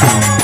Thank.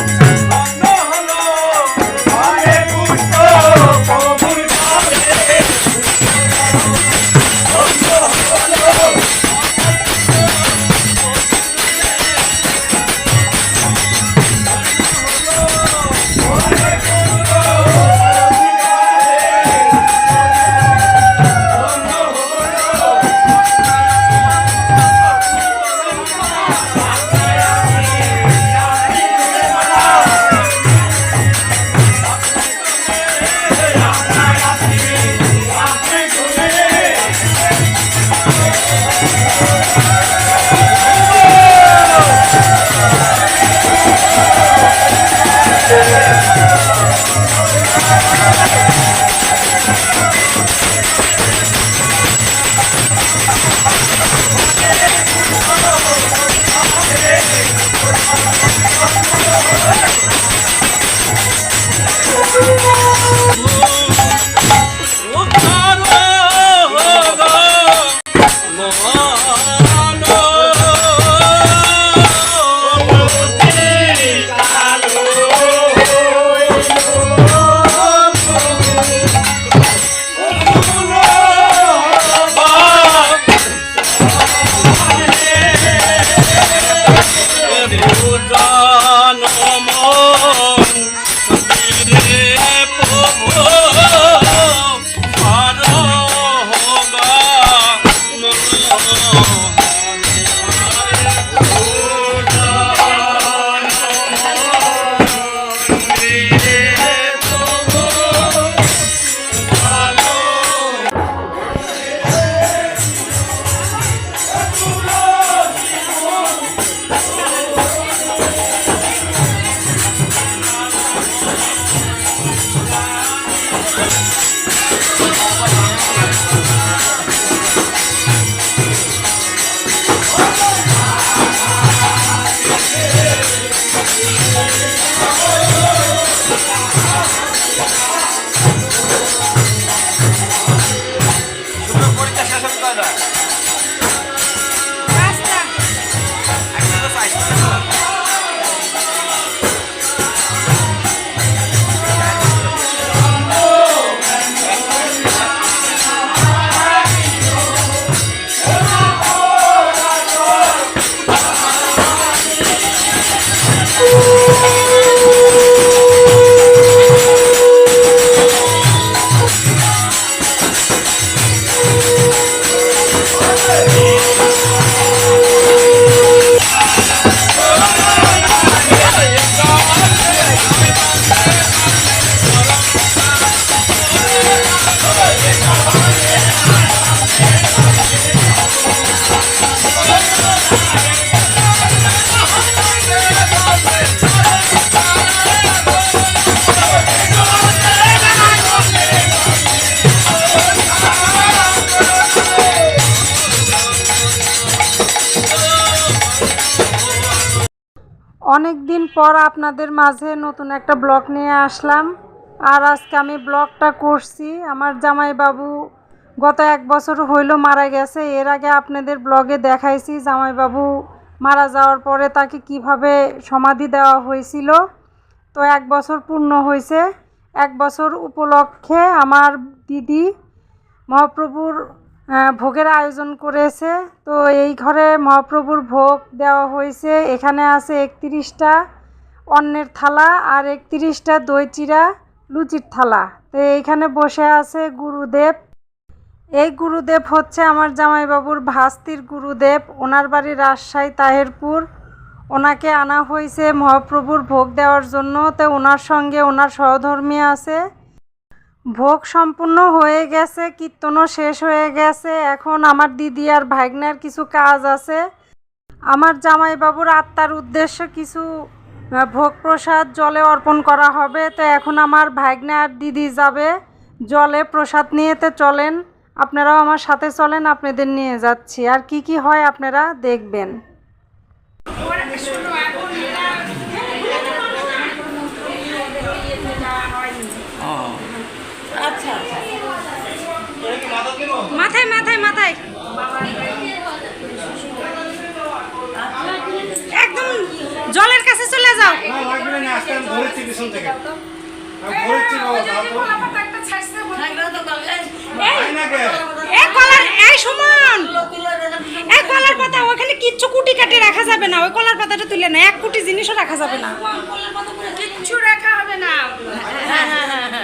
不 অনেক দিন পর আপনাদের মাঝে নতুন একটা ব্লগ নিয়ে আসলাম। আর আজকে আমি ব্লগটা করছি। আমার জামাইবাবু গত এক বছর হইল মারা গেছে। এর আগে আপনাদের ব্লগে দেখাইছি, জামাইবাবু মারা যাওয়ার পরে তাকে কীভাবে সমাধি দেওয়া হয়েছিল। তো এক বছর পূর্ণ হয়েছে। এক বছর উপলক্ষে আমার দিদি মহাপ্রভুর ভোগের আয়োজন করেছে। তো এই ঘরে মহাপ্রভুর ভোগ দেওয়া হয়েছে। এখানে আছে একত্রিশটা অন্নের থালা আর একত্রিশটা দই চিরা লুচির থালা। তো এইখানে বসে আছে গুরুদেব। এই গুরুদেব হচ্ছে আমার জামাইবাবুর ভাস্তির গুরুদেব। ওনার বাড়ি রাজশাহী, তাহেরপুর। ওনাকে আনা হয়েছে মহাপ্রভুর ভোগ দেওয়ার জন্য। তো ওনার সঙ্গে ওনার সহধর্মী আছে। ভোগ সম্পূর্ণ হয়ে গেছে, কীর্তনও শেষ হয়ে গেছে। এখন আমার দিদি আর ভাগ্নার কিছু কাজ আছে। আমার জামাইবাবুর আত্মার উদ্দেশ্যে কিছু ভোগ প্রসাদ জলে অর্পণ করা হবে। তো এখন আমার ভাগ্না আর দিদি যাবে, জলে প্রসাদ নিয়ে তো চলেন। আপনারাও আমার সাথে চলেন, আপনাদের নিয়ে যাচ্ছি। আর কি কি হয় আপনারা দেখবেন। মাথায় মাথায় মাথায়। একদম জলের কাছে চলে যাও। হয় কলার এই সুমন! এই কলার পাতা ওখানে কিচ্ছু কুটি কাটি রাখা যাবে না। ওই কলার পাতাটা তুলে না। এক কুটি জিনিসও রাখা যাবে না। কিচ্ছু রাখা হবে না। না,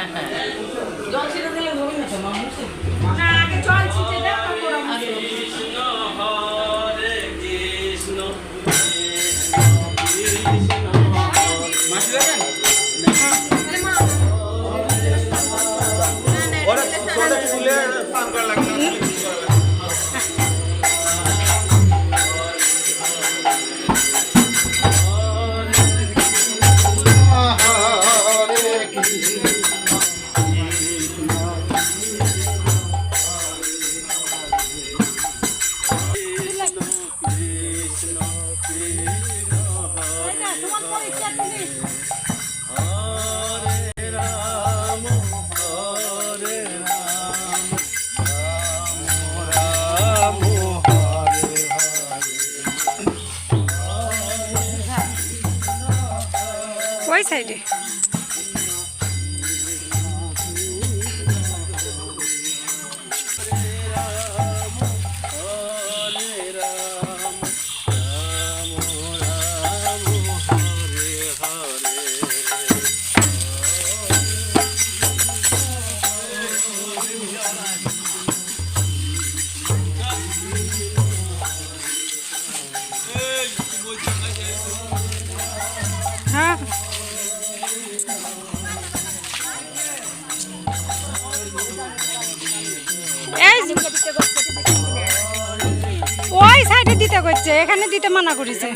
ওই সাইডে দিতে করছে এখানে দিতে মানা করেছে।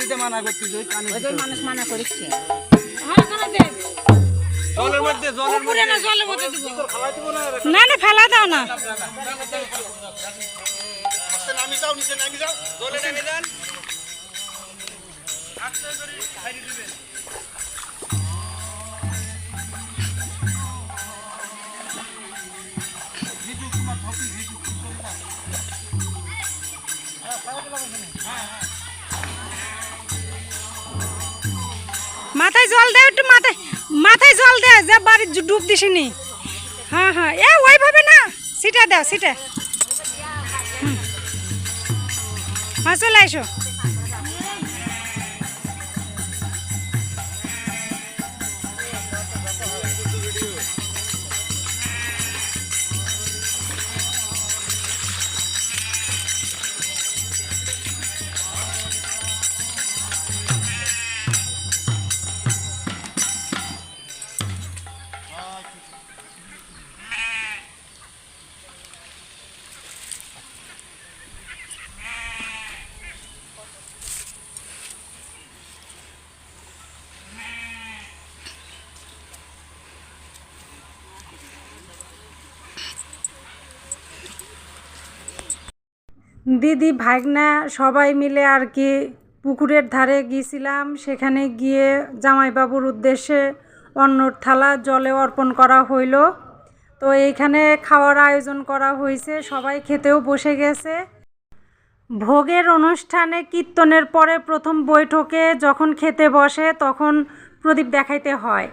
মানুষ মানা করছে। উপরে না জলের মধ্যে না? না ফেলা দাও না। নামি জলে দে, একটু মাথায় মাথায় জল দে, যে বাড়ির ডুব দিসনি। হ্যাঁ হ্যাঁ এ, ওইভাবে না, সিটা দাও, সিটা। হ্যাঁ চলে আসো দিদি, ভাগনা সবাই মিলে আর কি পুকুরের ধারে গিয়েছিলাম। সেখানে গিয়ে জামাইবাবুর উদ্দেশ্যে অন্নর থালা জলে অর্পণ করা হইল। তো এইখানে খাওয়ার আয়োজন করা হয়েছে সবাই খেতেও বসে গেছে। ভোগের অনুষ্ঠানে কীর্তনের পরে প্রথম বৈঠকে যখন খেতে বসে, তখন প্রদীপ দেখাইতে হয়।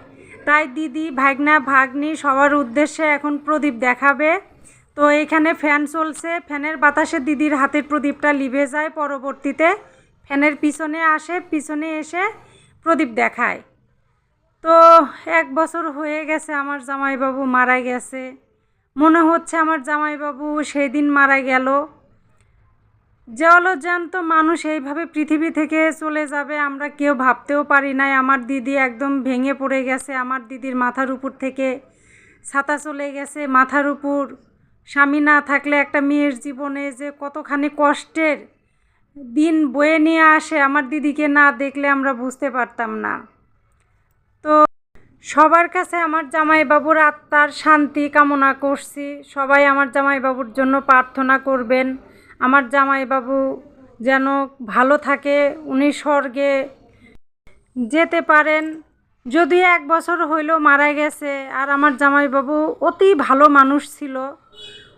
তাই দিদি, ভাগনা, ভাগ্নি সবার উদ্দেশ্যে এখন প্রদীপ দেখাবে। তো এখানে ফ্যান চলছে। ফ্যানের বাতাসে দিদির হাতের প্রদীপটা লিভে যায়। পরবর্তীতে ফ্যানের পিছনে আসে, পিছনে এসে প্রদীপ দেখায়। তো এক বছর হয়ে গেছে আমার জামাইবাবু মারা গেছে। মনে হচ্ছে আমার জামাইবাবু সেই দিন মারা গেল। জলজান্ত মানুষ এইভাবে পৃথিবী থেকে চলে যাবে, আমরা কেউ ভাবতেও পারি নাই। আমার দিদি একদম ভেঙে পড়ে গেছে। আমার দিদির মাথার উপর থেকে ছাতা চলে গেছে। মাথার উপর স্বামী না থাকলে একটা মেয়ের জীবনে যে কতখানি কষ্টের দিন বয়ে নিয়ে আসে, আমার দিদিকে না দেখলে আমরা বুঝতে পারতাম না। তো সবার কাছে আমার জামাইবাবুর আত্মার শান্তি কামনা করছি। সবাই আমার জামাইবাবুর জন্য প্রার্থনা করবেন। আমার জামাইবাবু যেন ভালো থাকে, উনি স্বর্গে যেতে পারেন। যদি এক বছর হইল মারা গেছে আর আমার জামাইবাবু অতি ভালো মানুষ ছিল,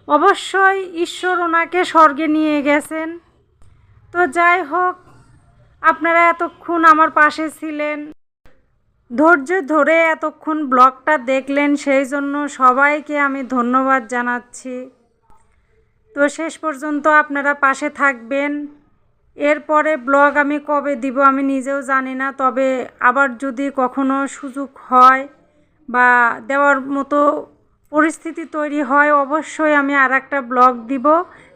অবশ্যই ঈশ্বর ওনাকে স্বর্গে নিয়ে গেছেন। তো যাই হোক, আপনারা এতক্ষণ আমার পাশে ছিলেন। ধৈর্য ধরে এতক্ষণ ব্লগটা দেখলেন, সেই জন্য সবাইকে আমি ধন্যবাদ জানাচ্ছি। তো শেষ পর্যন্ত আপনারা পাশে থাকবেন। এরপরে ব্লগ আমি কবে দিব আমি নিজেও জানি না, তবে আবার যদি কখনো সুযোগ হয় বা দেওয়ার মতো পরিস্থিতি তৈরি হয়, অবশ্যই আমি আর একটা ব্লগ দিব।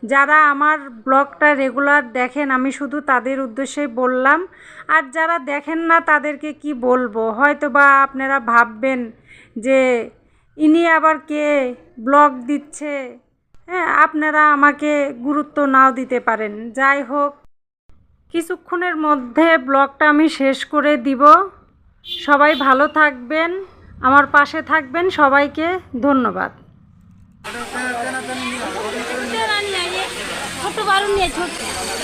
যারা আমার ব্লগটা রেগুলার দেখেন, আমি শুধু তাদের উদ্দেশ্যেই বললাম। আর যারা দেখেন না, তাদেরকে কি বলব? হয়তো বা আপনারা ভাববেন যে, ইনি আবার কে? ব্লগ দিচ্ছে? হ্যাঁ আপনারা আমাকে গুরুত্ব নাও দিতে পারেন। যাই হোক। কিছুক্ষণের মধ্যে ব্লগটা আমি শেষ করে দিব। সবাই ভালো থাকবেন, আমার পাশে থাকবেন সবাইকে, ধন্যবাদ। ছোট নিয়ে, ছোট।